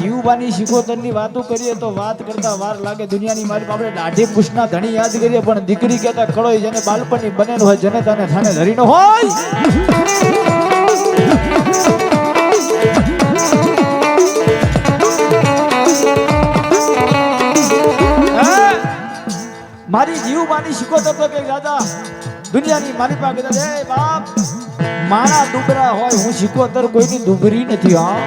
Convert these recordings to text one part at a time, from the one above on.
જીવવાની શિકોતરની વાતો કરીએ તો વાત કરતા વાર લાગે. દુનિયાની મારી આપણે દાઢી પૂછના ધણી યાદ કરીએ, પણ દીકરી કહેતા કળોય જેને બાલપણી બનેલ હોય જેને તને થાને ધરીનો હોય. શિકોતર તો કે દાદા દુનિયાની મારી પાસે કહેતા, "એ બાપ મારા દુબરા હોય હું શિકોતર કોઈની દુબરી નથી હા.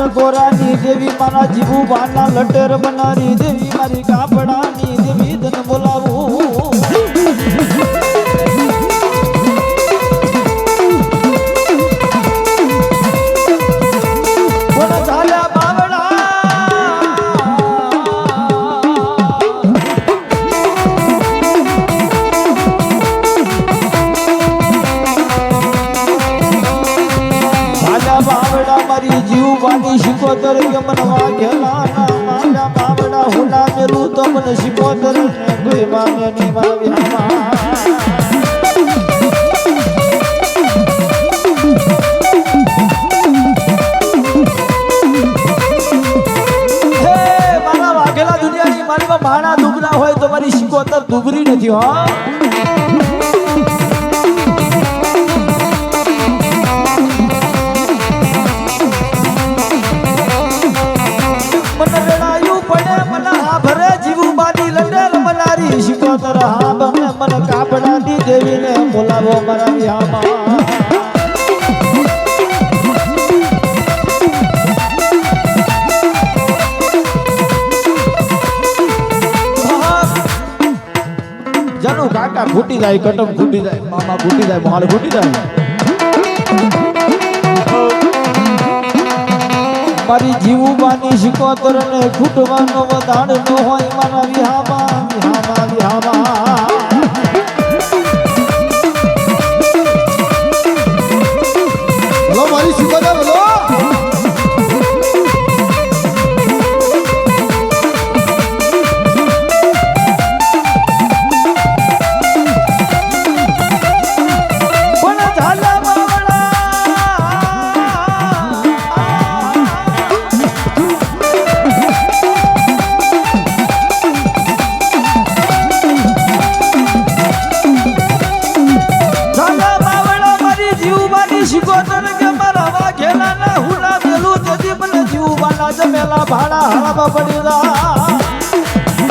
ઓશિયારા નગોરાની દેવી મારા જીવું બાના લટેર બનારી દેવી મારી કાપડાની દેવી ધન બોલાવું કે મન મારા બાવડા તો મારા ભાણા દુબરા હોય તો મારી શિકોતર દુબરી નથી, હો. બોલાવો મારા વિહામાં જનુ કાકા ફૂટી જાય, કટમ ફૂટી જાય, મામા ફૂટી જાય, મોહાલ ફૂટી જાય. મારી જીવુબાની શિકોતર ને ખૂટવાનો વધાણ ન હોય મારા વિહામાં. વિહામાં વિહામાં. બોલો મારી શિકોતર બોલો જીવવાના જમેલા ભાડા હરાવા પડી રા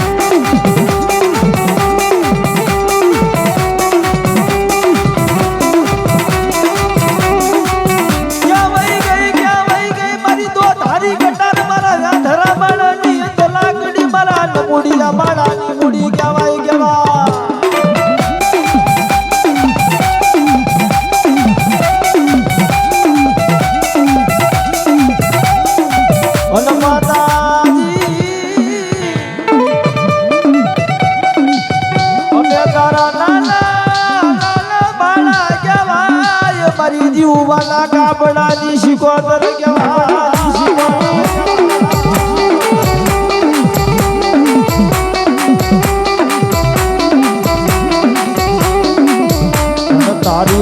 ક્યાં વહી ગઈ, ક્યાં વહી ગઈ, મારી તો ધારી કટાર મારા રાધરા માળાની અંદર લાકડી મારા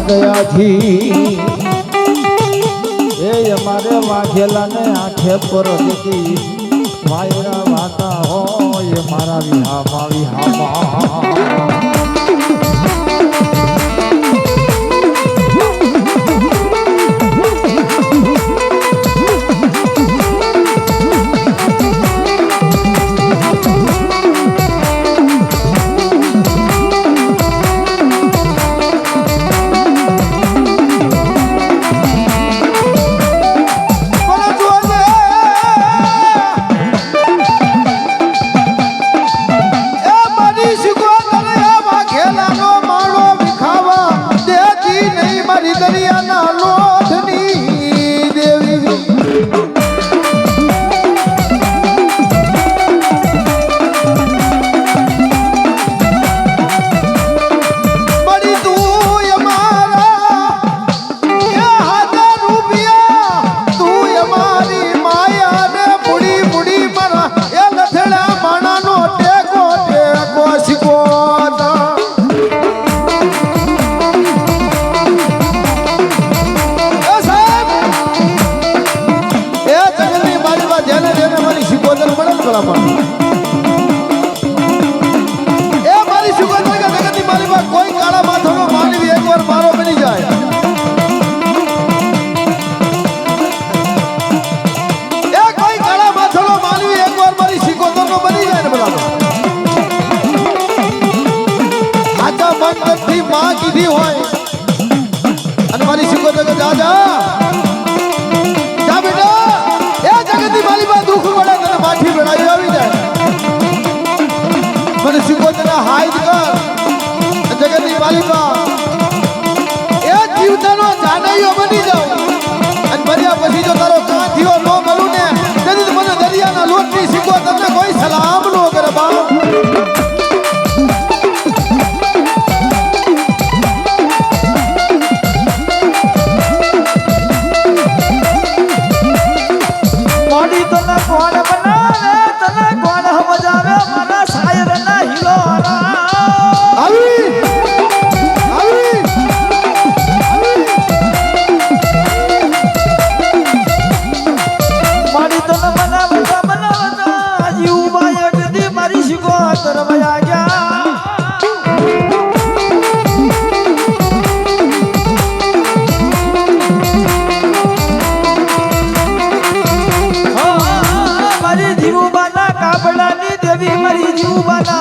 દયાથી એ અમારે વાઘેલાને આંખે પર દેતી વાયરા વાતા હોય મારા વિહામાં વિહામાં. ભાઈઓ બની જાઉં અને મર્યા પછી જો તારો કાંઠીઓ ન મળું ને, તેથી મને દરિયાના લોટની શીખવા તમને કોઈ સલામ તરવયા ગયા મારી જીવબાના કાપડાની દેવી મારી જીવબાના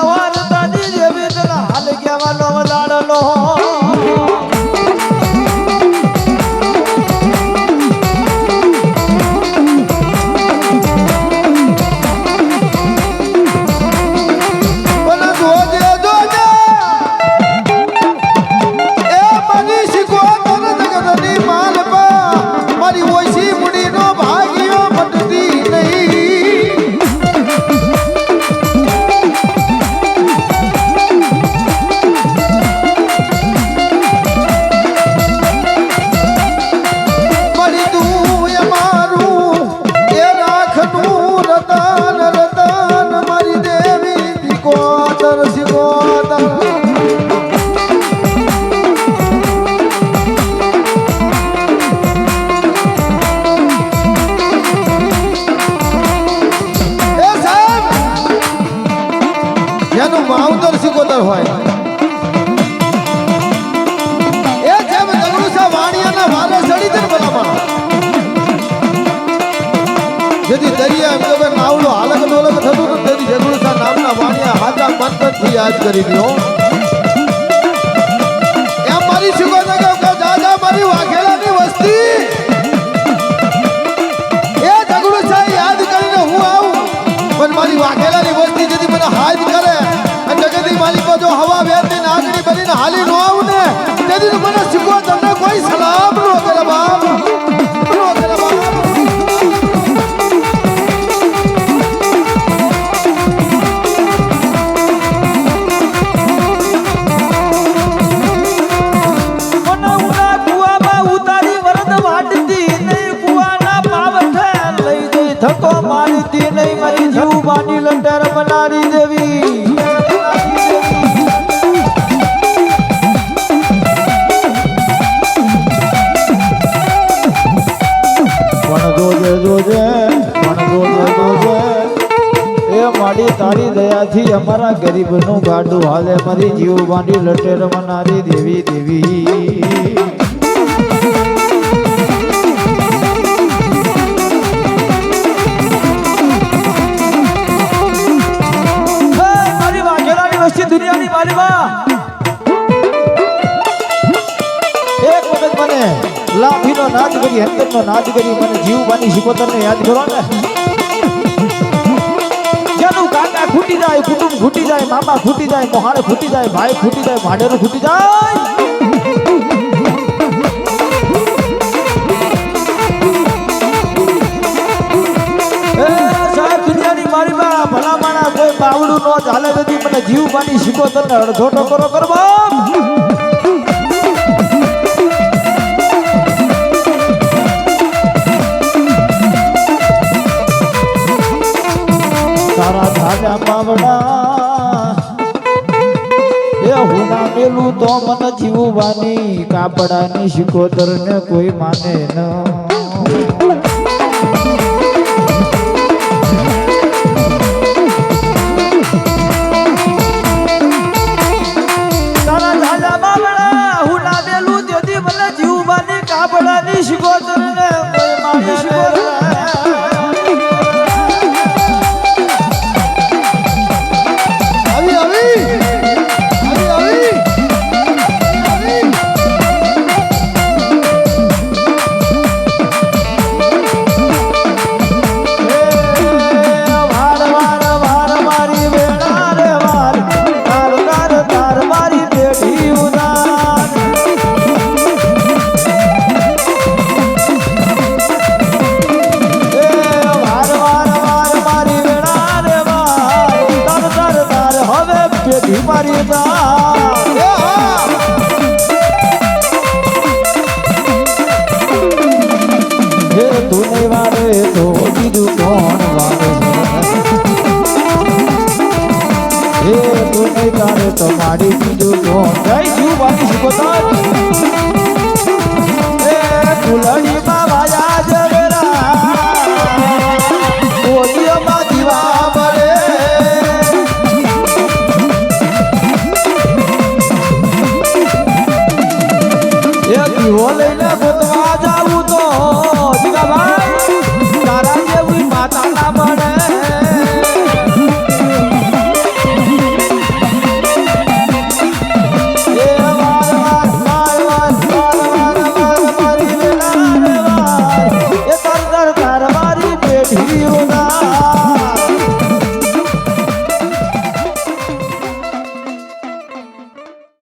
કરી દો. તારી દયાથી અમારા ગરીબનું ગાડું હાલે. મારી જીવ માંડી લટેર મનારી દેવી દેવી. દુનિયાની બાલીમાં એક વખત મને લાઠીનો નાદ કરી, હંતરનો નાદ કરી, મને જીવ બાની શિકોતરને યાદ કરો ને. મા ખૂટી જાય કુટુંબ ફૂટી જાય મામા ફૂટી જાય મોહાણે ફૂટી જાય ભાઈ ફૂટી જાય ભાડેરું ફૂટી જાય બાવડું નો ચાલે બધી. મને જીવ પાણી શીખો તને અડધો ટકોરો કરવા. કાપડા એ હું ના મેલું તો મન જીવવાની કાપડાની શિકોતર ને કોઈ માને ન. તો તારે તમારી બીજું તો. જય શિવ બાકી શીખોતા